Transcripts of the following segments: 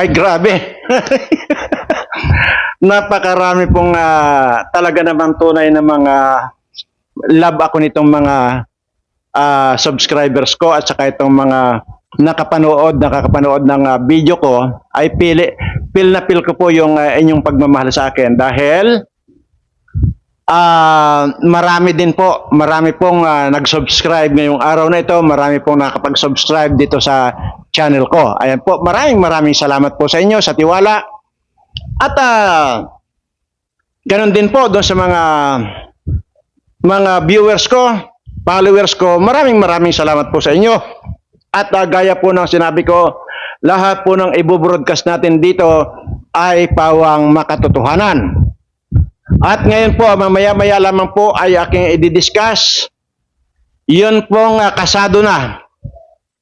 Ay, grabe. Napakarami pong ah, talaga naman tunay na mga love ako nitong mga ah, subscribers ko at saka itong mga nakapanood, nakakapanood ng ah, video ko ay pili, feel na feel ko po yung ah, inyong pagmamahal sa akin dahil Ah, marami din po, marami pong ah, nag-subscribe ngayong araw na ito, marami pong nakapag-subscribe dito sa channel ko. Ayan po, maraming maraming salamat po sa inyo sa tiwala. At ah, ganun din po doon sa mga mga viewers ko, followers ko, maraming maraming salamat po sa inyo. At ah, gaya po ng sinabi ko, lahat po ng ibubroadcast natin dito ay pawang makatotohanan. At ngayon po, mamaya-maya lamang po ay aking i-discuss. Yun pong ah, kasado na.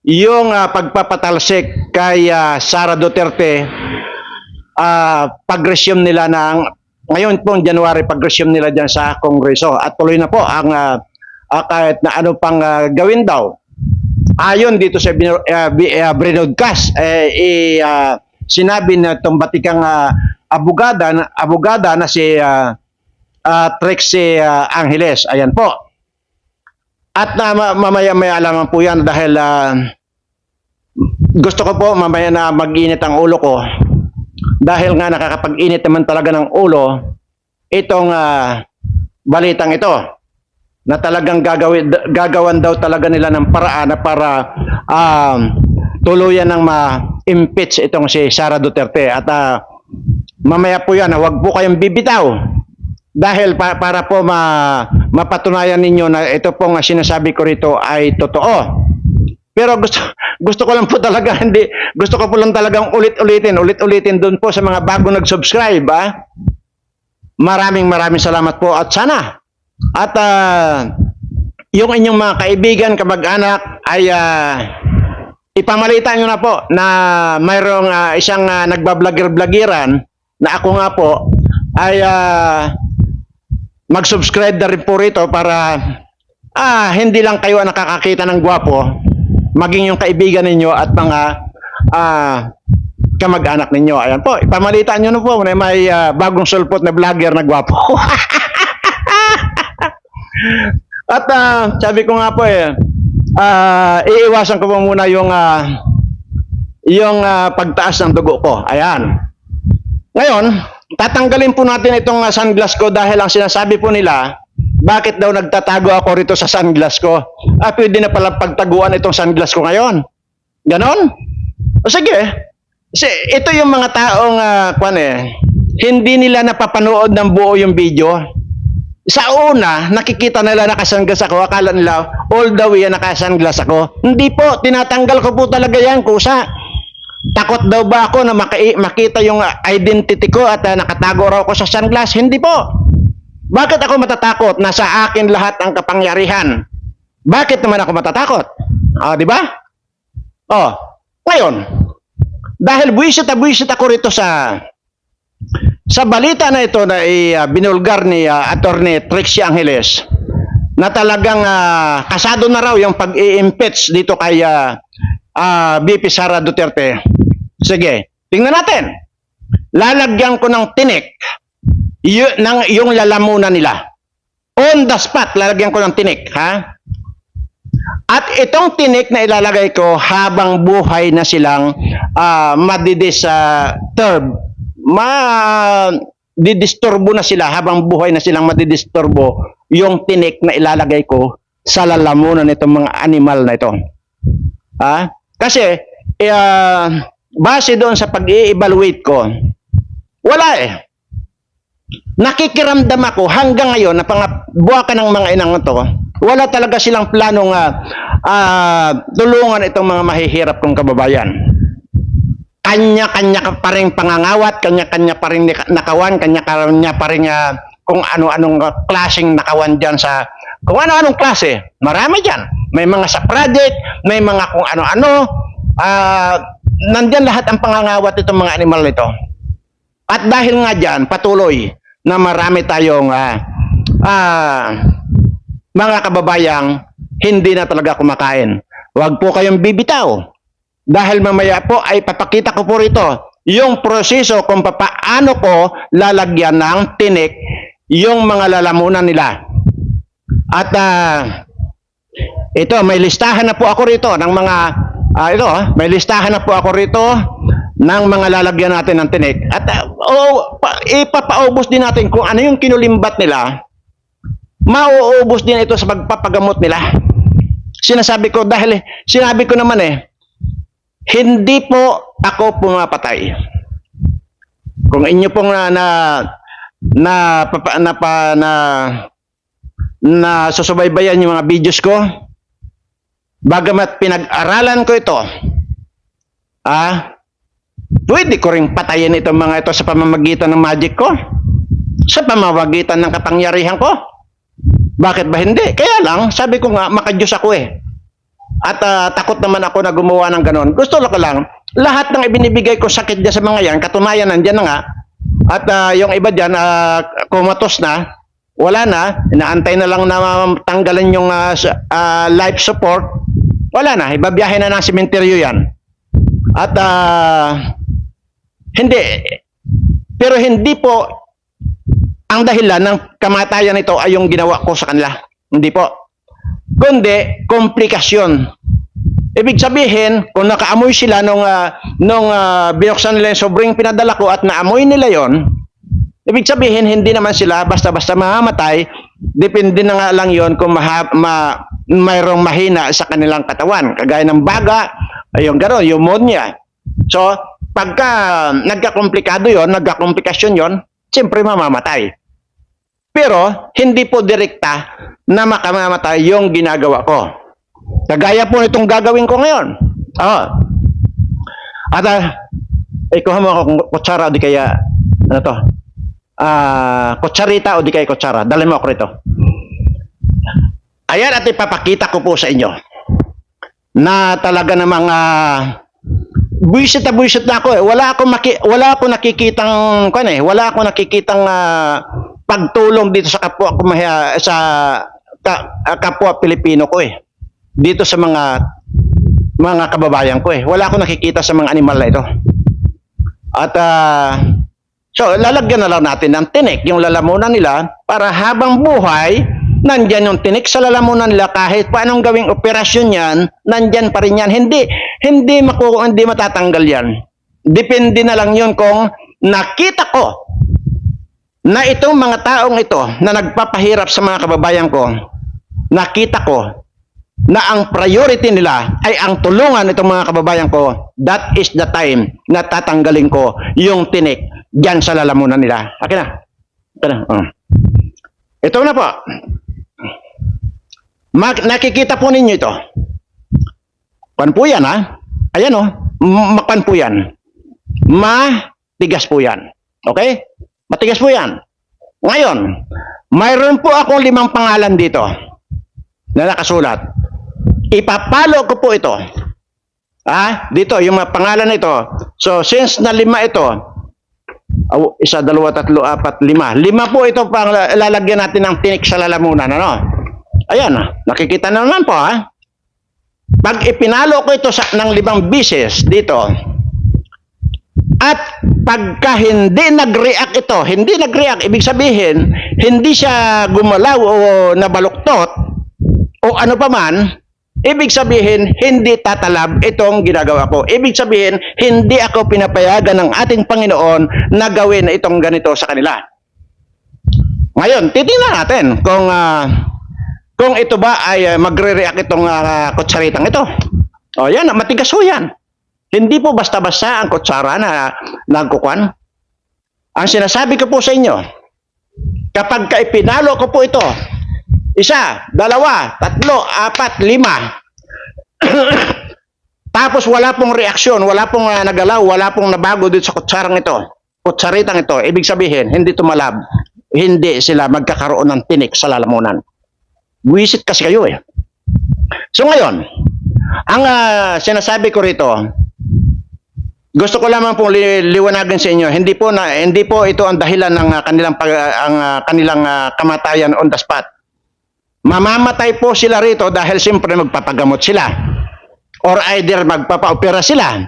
Yung ah, pagpapatalsik kay ah, Sara Duterte, ah, pag-resume nila ng, ngayon pong January, pag-resume nila dyan sa Kongreso. At tuloy na po ang ah, ah, kahit na ano pang ah, gawin daw. Ayon dito sa bin, uh, Brinodcast, eh, i, ah, sinabi na itong batikang ah, abogada, abogada na si uh, uh, Trixie ah, Angeles. Ayan po. At ma- mamaya-maya lamang po yan dahil ah, gusto ko po mamaya na mag-init ang ulo ko. Dahil nga nakakapag-init naman talaga ng ulo itong ah, balitang ito na talagang gagawin, gagawan daw talaga nila ng paraan na para um, tuluyan ng ma-impeach itong si Sara Duterte. At ah, mamaya po yan, huwag po kayong bibitaw. Dahil pa- para po ma mapatunayan ninyo na ito pong sinasabi ko rito ay totoo. Pero gusto gusto ko lang po talaga hindi gusto ko po lang talagang ulit-ulitin, ulit-ulitin doon po sa mga bago nag-subscribe, ah. Maraming maraming salamat po at sana at ah, yung inyong mga kaibigan, kamag-anak ay ah, ipamalita nyo na po na mayroong ah, isang uh, nagbablogger-blogiran na ako nga po ay ah, mag-subscribe na rin po rito para ah, hindi lang kayo ang nakakakita ng gwapo, maging yung kaibigan ninyo at mga ah, kamag-anak ninyo. Ayan po, ipamalita nyo na po na may ah, bagong sulpot na vlogger na gwapo. At ah, sabi ko nga po eh, ah, iiwasan ko po muna yung ah, yung ah, pagtaas ng dugo ko. Ayan. Ngayon, tatanggalin po natin itong ah, sunglass ko dahil ang sinasabi po nila, bakit daw nagtatago ako rito sa sunglass ko? Ah, pwede na pala pagtaguan itong sunglass ko ngayon. Ganon? O sige. Kasi ito yung mga taong, uh, kwan eh, hindi nila napapanood ng buo yung video. Sa una, nakikita nila nakasunglass ako, akala nila all the way nakasunglass ako. Hindi po, tinatanggal ko po talaga yan, kusa. Takot daw ba ako na maki- makita yung uh, identity ko at uh, nakatago raw ako sa sunglass? Hindi po. Bakit ako matatakot? Nasa akin lahat ang kapangyarihan. Bakit naman ako matatakot? Ah, di ba? Oh, ngayon, dahil buwisit na buwisit ako rito sa sa balita na ito na uh, binulgar ni uh, Attorney Trixie Angeles na talagang ah, kasado na raw yung pag-i-impeach dito kay ah, ah, BP Sara Duterte. Sige, tingnan natin. Lalagyan ko ng tinik y- ng, yung lalamunan nila. On the spot, lalagyan ko ng tinik, ha? At itong tinik na ilalagay ko habang buhay na silang uh, madidisturb, ma didisturbo na sila habang buhay na silang madidisturbo yung tinik na ilalagay ko sa lalamunan nitong mga animal na ito. Ha? Kasi uh, base doon sa pag-i-evaluate ko, wala eh. Nakikiramdam ako hanggang ngayon na pangabuakan ng mga inang ito, wala talaga silang planong uh, uh, tulungan itong mga mahihirap kong kababayan. Kanya-kanya pa rin pangangawat, kanya-kanya pa rin nakawan, kanya-kanya pa rin uh, kung ano-anong klaseng nakawan dyan sa kung ano-anong klase. Marami dyan. May mga sa project, may mga kung ano-ano. Uh, nandyan lahat ang pangangawat itong mga animal nito. At dahil nga dyan, patuloy na marami tayong uh, uh, mga kababayang hindi na talaga kumakain. Huwag po kayong bibitaw. Dahil mamaya po ay papakita ko po rito yung proseso kung paano ko lalagyan ng tinik yung mga lalamunan nila. At ah, ito, may listahan na po ako rito ng mga, ah, ito, ah, may listahan na po ako rito ng mga lalagyan natin ng tinik. At ah, oh, pa, ipapaubos din natin kung ano yung kinulimbat nila, mauubos din ito sa pagpapagamot nila. Sinasabi ko, dahil sinabi ko naman eh, hindi po ako pumapatay. Kung inyo pong na na na papa- na, pa, na, na susubaybayan yung mga videos ko, bagamat pinag-aralan ko ito, ah, pwede ko rin patayin itong mga ito sa pamamagitan ng magic ko, sa pamamagitan ng kapangyarihan ko. Bakit ba hindi? Kaya lang, sabi ko nga, makadiyos ako eh. At ah, takot naman ako na gumawa ng ganon. Gusto ko lang, lahat ng ibinibigay ko sakit dyan sa mga yan, katunayan nandyan na nga. At ah, yung iba dyan, ah, kumatos na, wala na, inaantay na lang na tanggalan yung sa- ah, life support, wala na, ibabiyahe na ng sementeryo yan. At ah, hindi, pero hindi po ang dahilan ng kamatayan nito ay yung ginawa ko sa kanila. Hindi po kundi komplikasyon. Ibig sabihin, kung nakaamoy sila nung, ah, nung ah, binuksan nila yung sobrang pinadala ko at naamoy nila yon, ibig sabihin, hindi naman sila basta-basta mamamatay, depende na nga lang yon kung maha, ma, mayroong mahina sa kanilang katawan. Kagaya ng baga, yung gano'n, pneumonia. So, pagka nagkakomplikado yon, nagkakomplikasyon yon, siyempre mamamatay. Pero, hindi po direkta na makamamatay yung ginagawa ko. Kagaya po nitong gagawin ko ngayon. Oo. At, uh, ikuha mo akong kutsara o di kaya, ano to? Ah, kutsarita o di kaya kutsara. Dali mo ako rito. Ayan at ipapakita ko po sa inyo na talaga namang uh, buisit na buisit na ako eh. Wala akong maki, wala akong nakikitang kan eh, wala akong nakikitang ah, pagtulong dito sa kapwa ko sa ka, ah, kapwa Pilipino ko eh. Dito sa mga mga kababayan ko eh. Wala akong nakikita sa mga animal na ito. At ah, so lalagyan na lang natin ng tinik yung lalamunan nila para habang buhay nandyan yung tinik sa lalamunan nila kahit paanong gawing operasyon yan, nandyan pa rin yan. Hindi, hindi, maku, hindi matatanggal yan. Depende na lang yun kung nakita ko na itong mga taong ito na nagpapahirap sa mga kababayan ko, nakita ko na ang priority nila ay ang tulungan itong mga kababayan ko, that is the time na tatanggalin ko yung tinik dyan sa lalamunan nila. Akin na. Akin na. Oh. Ito na po. Mag, nakikita po ninyo ito. Pan po yan ha. Ayan o. M- Makan po yan. Matigas po yan. Okay? Matigas po yan. Ngayon, mayroon po akong limang pangalan dito na nakasulat. Ipapalo ko po ito. Ah, dito, yung mga pangalan ito. So, since na lima ito, aw, isa, dalawa, tatlo, apat, lima. Lima po ito pang lalagyan natin ng tinik sa lalamunan. Ano? Ayan, ah, nakikita na naman po, ha? Pag ipinalo ko ito sa, ng limang bisis dito, at pagka hindi nag-react ito, hindi nag-react, ibig sabihin, hindi siya gumalaw o nabaluktot, o ano pa man, ibig sabihin, hindi tatalab itong ginagawa ko. Ibig sabihin, hindi ako pinapayagan ng ating Panginoon na gawin itong ganito sa kanila. Ngayon, titingnan natin kung ah, kung ito ba ay ah, magre-react itong ah, kutsaritang ito. O yan, matigas ho yan. Hindi po basta-basta ang kutsara na nagkukuan. Ang sinasabi ko po sa inyo, kapag ka ipinalo ko po ito, isa, dalawa, tatlo, apat, lima, tapos wala pong reaksyon, wala pong ah, nagalaw, wala pong nabago dito sa kutsarang ito, kutsaritang ito, ibig sabihin, hindi tumalab, hindi sila magkakaroon ng tinik sa lalamunan. Buwisit kasi kayo eh. So ngayon, ang ah, sinasabi ko rito, gusto ko lamang pong li- liwanagin sa inyo, hindi po na hindi po ito ang dahilan ng ah, kanilang pag, ang ah, kanilang ah, kamatayan on the spot. Mamamatay po sila rito dahil siyempre magpapagamot sila. Or either magpapa-opera sila.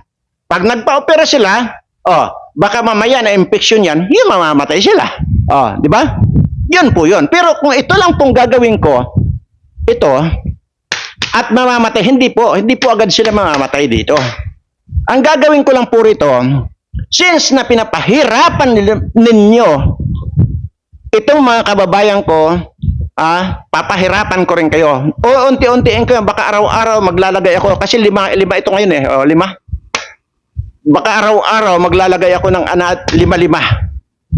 Pag nagpa-opera sila, Oh, baka mamaya na infection yan, yun mamamatay sila. Oh, di ba? Yun po yun. Pero kung ito lang pong gagawin ko, ito, at mamamatay, hindi po, hindi po agad sila mamamatay dito. Ang gagawin ko lang po rito, since na pinapahirapan ninyo itong mga kababayan ko, ah, papahirapan ko rin kayo. O unti-untiin ko baka araw-araw maglalagay ako, kasi lima, lima ito ngayon eh, o, lima. Baka araw-araw maglalagay ako ng ana, lima-lima.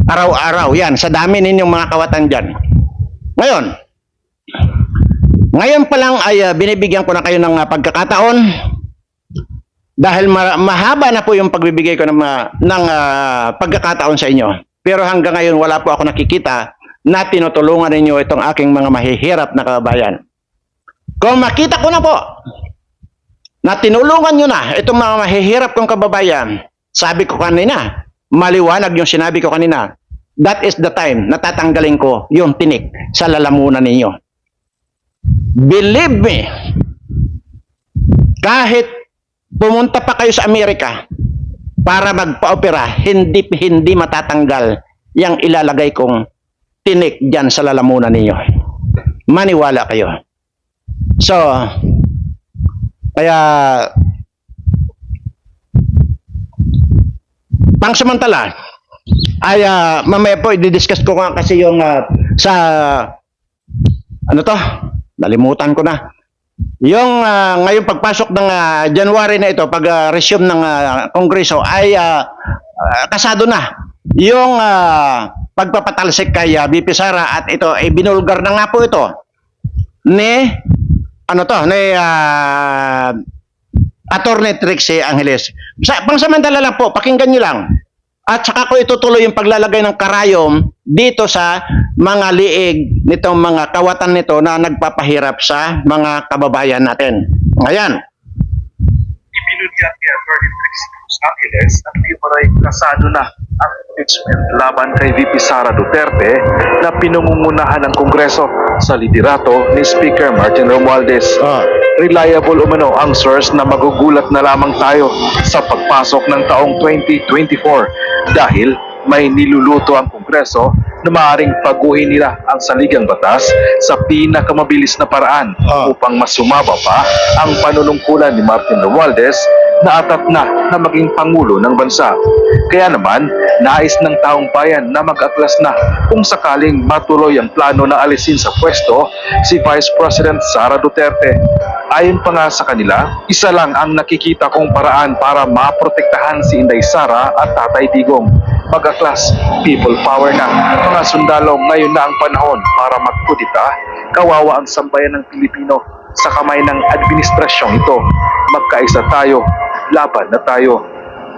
Araw-araw, yan, sa dami ninyong mga kawatan dyan. Ngayon, ngayon pa lang ay ah, binibigyan ko na kayo ng ah, pagkakataon dahil ma- mahaba na po yung pagbibigay ko ng, mga- ng ah, pagkakataon sa inyo. Pero hanggang ngayon wala po ako nakikita na tinutulungan ninyo itong aking mga mahihirap na kababayan. Kung makita ko na po na tinulungan nyo na itong mga mahihirap kong kababayan, sabi ko kanina, maliwanag yung sinabi ko kanina, that is the time na tatanggalin ko yung tinik sa lalamunan ninyo. Believe me, kahit pumunta pa kayo sa Amerika para magpa-opera, hindi hindi matatanggal yung ilalagay kong tinik diyan sa lalamunan ninyo. Maniwala kayo. So, kaya pangsamantala ay ah, mamaya po i-discuss ko nga kasi yung ah, sa ano to? Nalimutan ko na. Yung ah, ngayong pagpasok ng ah, January na ito, pag ah, resume ng Kongreso ay ah, kasado na yung ah, pagpapatalsik kay ah, BP Sara at ito ay binulgar na nga po ito ni ano to ni ah, Attorney Trixie Angeles. Sa pangsamantala lang po, pakinggan niyo lang. At saka ko itutuloy yung paglalagay ng karayom dito sa mga liig nitong mga kawatan nito na nagpapahirap sa mga kababayan natin. Ngayon, ni Attorney Trixie Cruz Angeles at Timaray kasado na ang impeachment laban kay VP Sara Duterte na pinungungunahan ng Kongreso sa liderato ni Speaker Martin Romualdez. oh, Reliable umano ang source na magugulat na lamang tayo sa pagpasok ng taong 2024 dahil may niluluto ang Kongreso na maaaring paguhin nila ang saligang batas sa pinakamabilis na paraan Ah. upang masumaba pa ang panunungkulan ni Martin Romualdez na atat na na maging Pangulo ng bansa. Kaya naman, nais ng taong bayan na mag-atlas na kung sakaling matuloy ang plano na alisin sa pwesto si Vice President Sara Duterte. Ayon pa nga sa kanila, isa lang ang nakikita kong paraan para maprotektahan si Inday Sara at Tatay Digong. Mag-aklas, people power na. Mga sundalo, ngayon na ang panahon para magkudita, kawawa ang sambayan ng Pilipino sa kamay ng administrasyong ito. Magkaisa tayo, laban na tayo.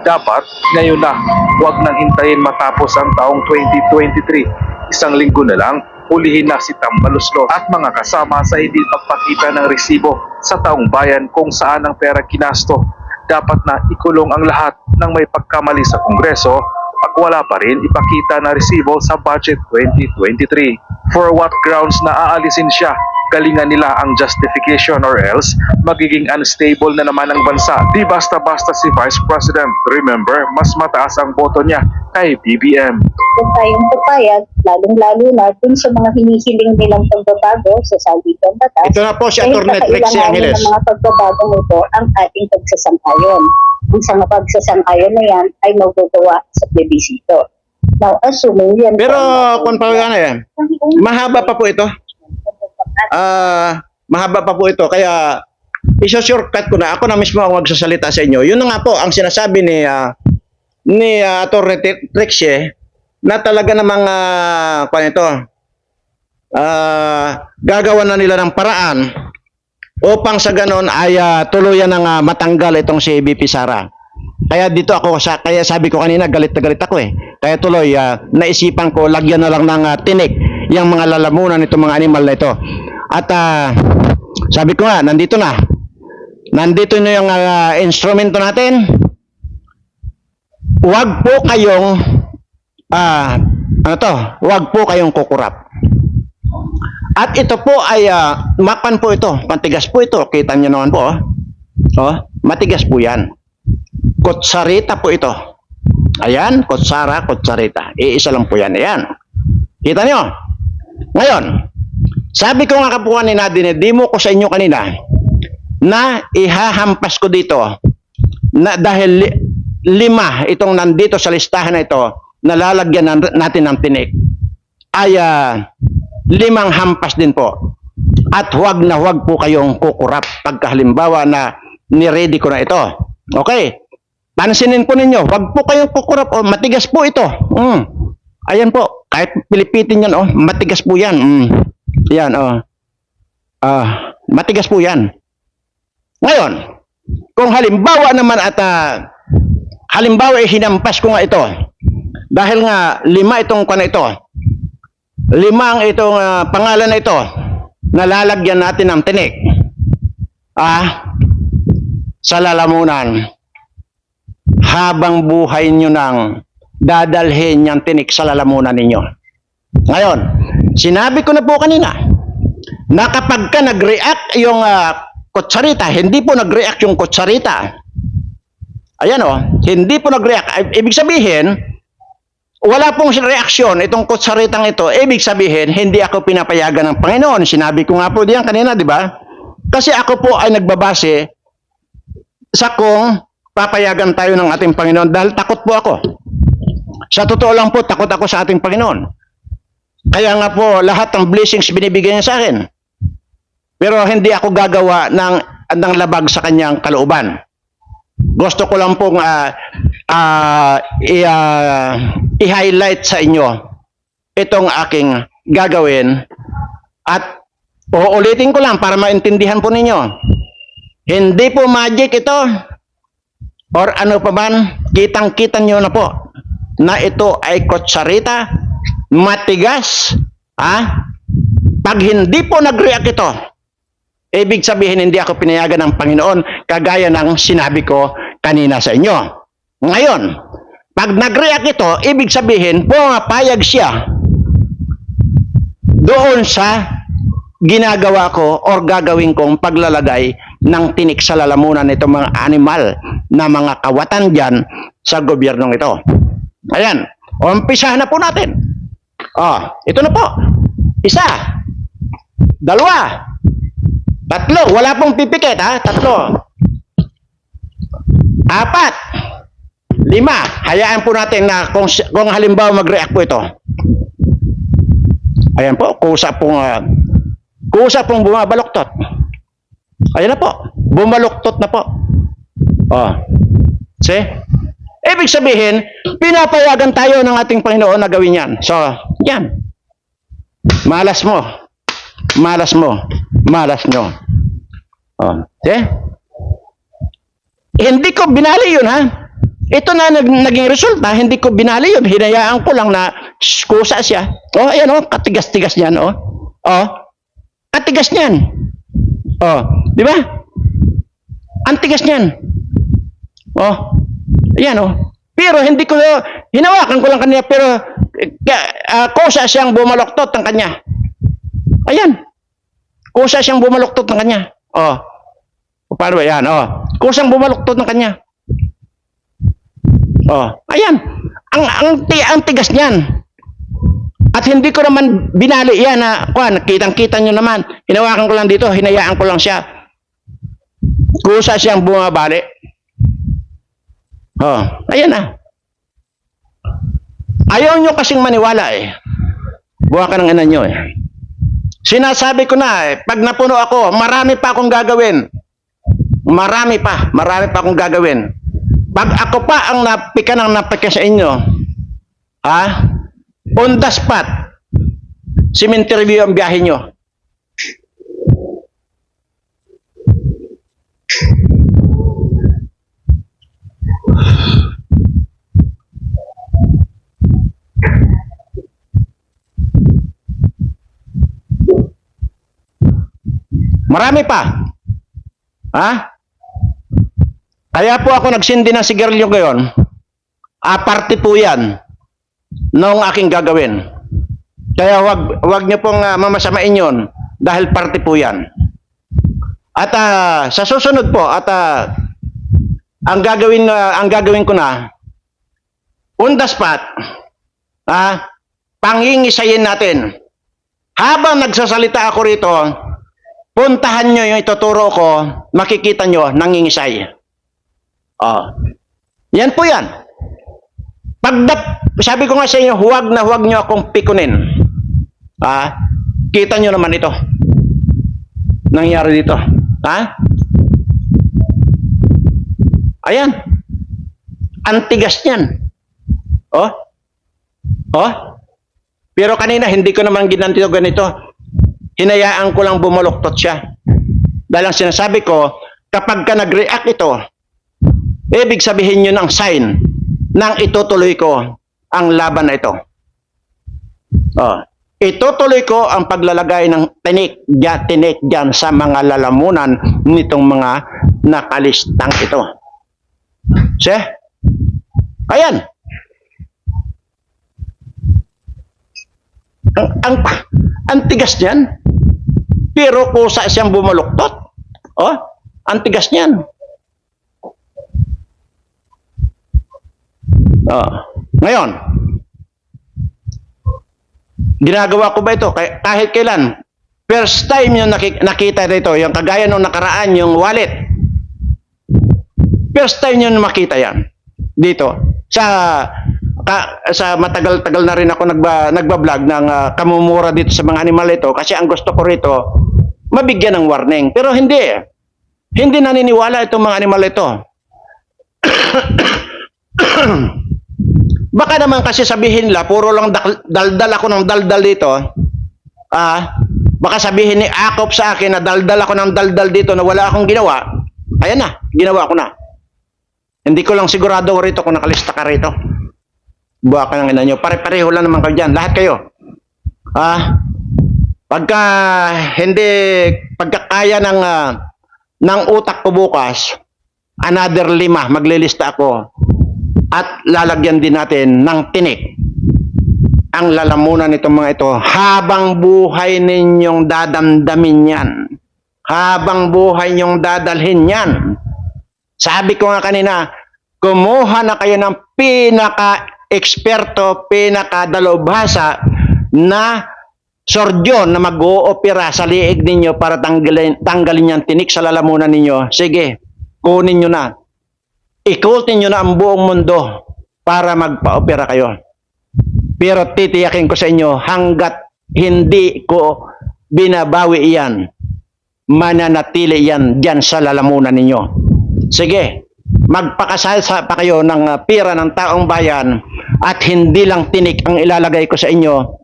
Dapat ngayon na, huwag nang hintayin matapos ang taong 2023. Isang linggo na lang, hulihin na si Tambaluslo at mga kasama sa hindi pagpakita ng resibo sa taong bayan kung saan ang pera kinasto. Dapat na ikulong ang lahat ng may pagkamali sa Kongreso pag wala pa rin ipakita na resibo sa budget 2023. For what grounds na aalisin siya galingan nila ang justification or else magiging unstable na naman ang bansa. Di basta-basta si Vice President. Remember, mas mataas ang boto niya kay BBM. kung tayong papayag, lalong-lalo na dun sa mga hinihiling nilang pagbabago sa saligang batas. ito na po si dahil Attorney Trixie Angeles. ng mga pagbabagong ito ang ating pagsasangkayon. Ang sa mga pagsasangkayon na yan ay magagawa sa plebisito. Now, assuming yan... Pero kung pa yan eh, mahaba pa po ito. Ah, mahaba pa po ito kaya iso-shortcut ko na ako na mismo ang magsasalita sa inyo. Yun na nga po ang sinasabi ni ah, ni uh, Atty. Trixie na talaga namang uh, kung ito ah, gagawa na nila ng paraan upang sa ganon ay ah, tuluyan ng ah, matanggal itong si BP Sara. Kaya dito ako sa kaya sabi ko kanina galit na galit ako eh. Kaya tuloy ah, naisipan ko lagyan na lang ng ah, tinik yung mga lalamunan nitong mga animal na ito. At ah, sabi ko nga nandito na. Nandito na yung ah, instrumento natin. Huwag po kayong ah ano to? Huwag po kayong kukurap. At ito po ay ah, mapan po ito, pantigas po ito. Kita niyo naman po. Oh. Oh, matigas po 'yan. Kutsarita po ito. Ayan, kutsara, kutsarita. Iisa lang po yan. Ayan. Kita nyo? Ngayon, sabi ko nga kapuan ni Nadine, di mo ko sa inyo kanina, na ihahampas ko dito na dahil li- lima itong nandito sa listahan na ito na lalagyan nan- natin ng tinik ay ah, limang hampas din po. At huwag na huwag po kayong kukurap pagkahalimbawa na niready ko na ito. Okay? Pansinin po ninyo, huwag po kayong kukurap. Oh, matigas po ito. Mm. Ayan po, kahit pilipitin yan, oh, matigas po yan. Mm. Yan, oh. Ah, matigas po yan. Ngayon, kung halimbawa naman at ah, halimbawa eh, hinampas ko nga ito, dahil nga lima itong kana ito, lima ang itong ah, pangalan na ito, nalalagyan natin ng tinik. Ah, sa lalamunan, habang buhay nyo nang dadalhin yung tinik sa lalamunan ninyo. Ngayon, sinabi ko na po kanina, na kapag ka nag-react yung ah, kutsarita, hindi po nag-react yung kutsarita. Ayan o, hindi po nag-react. Ibig sabihin, wala pong reaksyon itong kutsaritang ito. Ibig sabihin, hindi ako pinapayagan ng Panginoon. Sinabi ko nga po diyan kanina, di ba? Kasi ako po ay nagbabase sa kung papayagan tayo ng ating Panginoon dahil takot po ako. Sa totoo lang po, takot ako sa ating Panginoon. Kaya nga po, lahat ng blessings binibigay niya sa akin. Pero hindi ako gagawa ng, ng labag sa kanyang kalooban. Gusto ko lang pong ah, ah, i- ah, i-highlight sa inyo itong aking gagawin at uulitin ko lang para maintindihan po ninyo. Hindi po magic ito or ano pa man, kitang-kita nyo na po na ito ay kutsarita, matigas, ha? Pag hindi po nag-react ito, ibig sabihin hindi ako pinayagan ng Panginoon kagaya ng sinabi ko kanina sa inyo. Ngayon, pag nag-react ito, ibig sabihin pumapayag siya doon sa ginagawa ko or gagawin kong paglalagay ng tinik sa lalamunan nito mga animal na mga kawatan dyan sa gobyernong ito. Ayan. Umpisahan na po natin. Oh, ito na po. Isa. Dalawa. Tatlo. Wala pong pipikit ha. Tatlo. Apat. Lima. Hayaan po natin na kung, kung halimbawa mag-react po ito. Ayan po. Kusa pong ah, kusa pong bumabaloktot. Ayan na po. Bumaluktot na po. Oh. See? Ibig sabihin, pinapayagan tayo ng ating Panginoon na gawin yan. So, yan. Malas mo. Malas mo. Malas nyo. Oh. See? Hindi ko binali yun, ha? Ito na nag, naging resulta, hindi ko binali yun. Hinayaan ko lang na kusa siya. Oh, ayan oh, katigas-tigas niyan, oh. Oh, katigas niyan. Oh, di ba? Ang tigas niyan. Oh, ayan oh. Pero hindi ko, hinawakan ko lang kanina, pero uh, kusa siyang bumaloktot ng kanya. Ayan. Kusa siyang bumaloktot ng kanya. Oh. O, Paano ba yan? Oh. Kusang bumaluktot ng kanya. Oh, ayan. Ang ang, ang tigas niyan. At hindi ko naman binali yan na, kuan, kitang-kita nyo naman. Hinawakan ko lang dito, hinayaan ko lang siya. Kusa siyang bumabali. Oh, ayan na. Ayaw nyo kasing maniwala eh. Buha ka ng ina nyo eh. Sinasabi ko na eh, pag napuno ako, marami pa akong gagawin. Marami pa, marami pa akong gagawin. Pag ako pa ang napika ng napika sa inyo, ha? On the spot, cemetery view ang biyahe nyo. Marami pa. Ha? Kaya po ako nagsindi ng sigarilyo ngayon. Aparte po yan noong aking gagawin. Kaya wag wag niyo pong ah, mamasamain yon dahil parte po yan. At ah, sa susunod po at ah, ang gagawin ah, ang gagawin ko na on the spot, ah, pangingisayin natin. Habang nagsasalita ako rito, puntahan nyo yung ituturo ko, makikita nyo, nangingisay. Oh. Yan po yan. Pagdat, sabi ko nga sa inyo, huwag na huwag nyo akong pikunin. Ah, kita nyo naman ito. Nangyari dito. Ha? Ayan. Antigas niyan. Oh. Oh. Pero kanina, hindi ko naman ginanto ganito. Hinayaan ko lang bumaluktot siya. Dahil ang sinasabi ko, kapag ka nag-react ito, ibig sabihin yun ang sign nang itutuloy ko ang laban na ito. Oh. Itutuloy ko ang paglalagay ng tinik, tinik dyan sa mga lalamunan nitong mga nakalistang ito. See? Ayan. Ang, ang, ang tigas niyan. Pero kusa siyang bumaluktot. Oh, ang tigas niyan. Oh. Ngayon, ginagawa ko ba ito? Kah- Kahit kailan, first time yung naki- nakita dito, yung kagaya nung nakaraan, yung wallet. First time yun makita yan. Dito. Sa ka, sa matagal-tagal na rin ako nagba, nagba-vlog ng ah, kamumura dito sa mga animal ito kasi ang gusto ko rito mabigyan ng warning. Pero hindi. Hindi naniniwala itong mga animal ito. Baka naman kasi sabihin nila, puro lang daldal ako ng daldal dito. Ah, baka sabihin ni Akop sa akin na daldal ako ng daldal dito na wala akong ginawa. Ayan na, ginawa ko na. Hindi ko lang sigurado rito kung nakalista ka rito. Buha ka ng ina nyo. Pare-pareho lang naman kayo dyan. Lahat kayo. Ah, pagka hindi, pagka kaya ng, ah, ng utak ko bukas, another lima, maglilista ako. At lalagyan din natin ng tinik ang lalamunan nitong mga ito habang buhay ninyong dadamdamin yan. Habang buhay ninyong dadalhin yan. Sabi ko nga kanina, kumuha na kayo ng pinaka-eksperto, pinaka-dalubhasa na sordyon na mag-oopera sa liig ninyo para tanggalin, tanggalin yung tinik sa lalamunan ninyo. Sige, kunin nyo na. Ikultin nyo na ang buong mundo para magpa-opera kayo. Pero titiyakin ko sa inyo, hanggat hindi ko binabawi iyan, mananatili yan dyan sa lalamunan ninyo. Sige, magpakasalsa pa kayo ng uh, pira ng taong bayan at hindi lang tinik ang ilalagay ko sa inyo.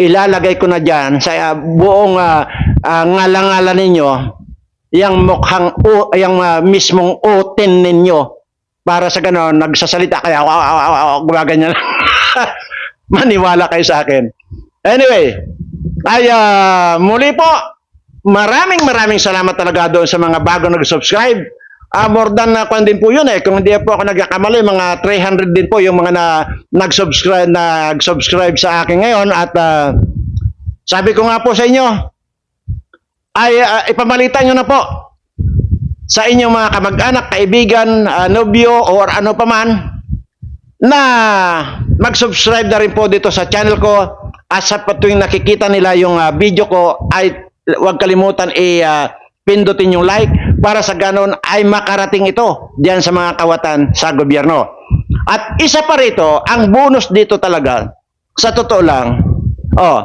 Ilalagay ko na dyan sa uh, buong uh, uh, ngalangalan ninyo yung mukhang o, yung uh, mismong utin ninyo. Para sa ganon nagsasalita kaya gumaganyan. Maniwala kayo sa akin. Anyway ay ah, muli po maraming maraming salamat talaga doon sa mga bago nag-subscribe Ah, more than na kung din po yun eh. Kung hindi po ako nagkakamali, mga 300 din po yung mga na nag-subscribe nag-subscribe sa akin ngayon at ah, sabi ko nga po sa inyo ay ah, ipamalitan nyo na po sa inyong mga kamag-anak, kaibigan, ah, nobyo or ano pa man na mag-subscribe na rin po dito sa channel ko at sa tuwing nakikita nila yung ah, video ko ay huwag kalimutan i ah, pindutin yung like para sa ganon ay makarating ito diyan sa mga kawatan sa gobyerno. At isa pa rito, ang bonus dito talaga, sa totoo lang, oh,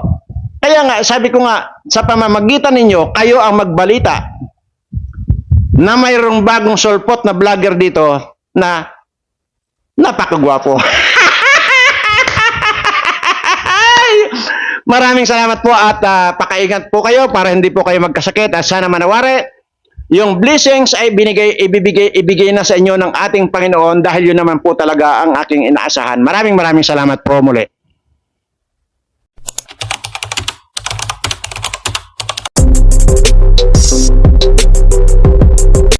kaya nga, sabi ko nga, sa pamamagitan ninyo, kayo ang magbalita na mayroong bagong sulpot na vlogger dito na napakagwapo. Maraming salamat po at ah, pakaingat po kayo para hindi po kayo magkasakit at sana manawari yung blessings ay binigay, ibibigay, ibigay na sa inyo ng ating Panginoon dahil yun naman po talaga ang aking inaasahan. Maraming maraming salamat po muli.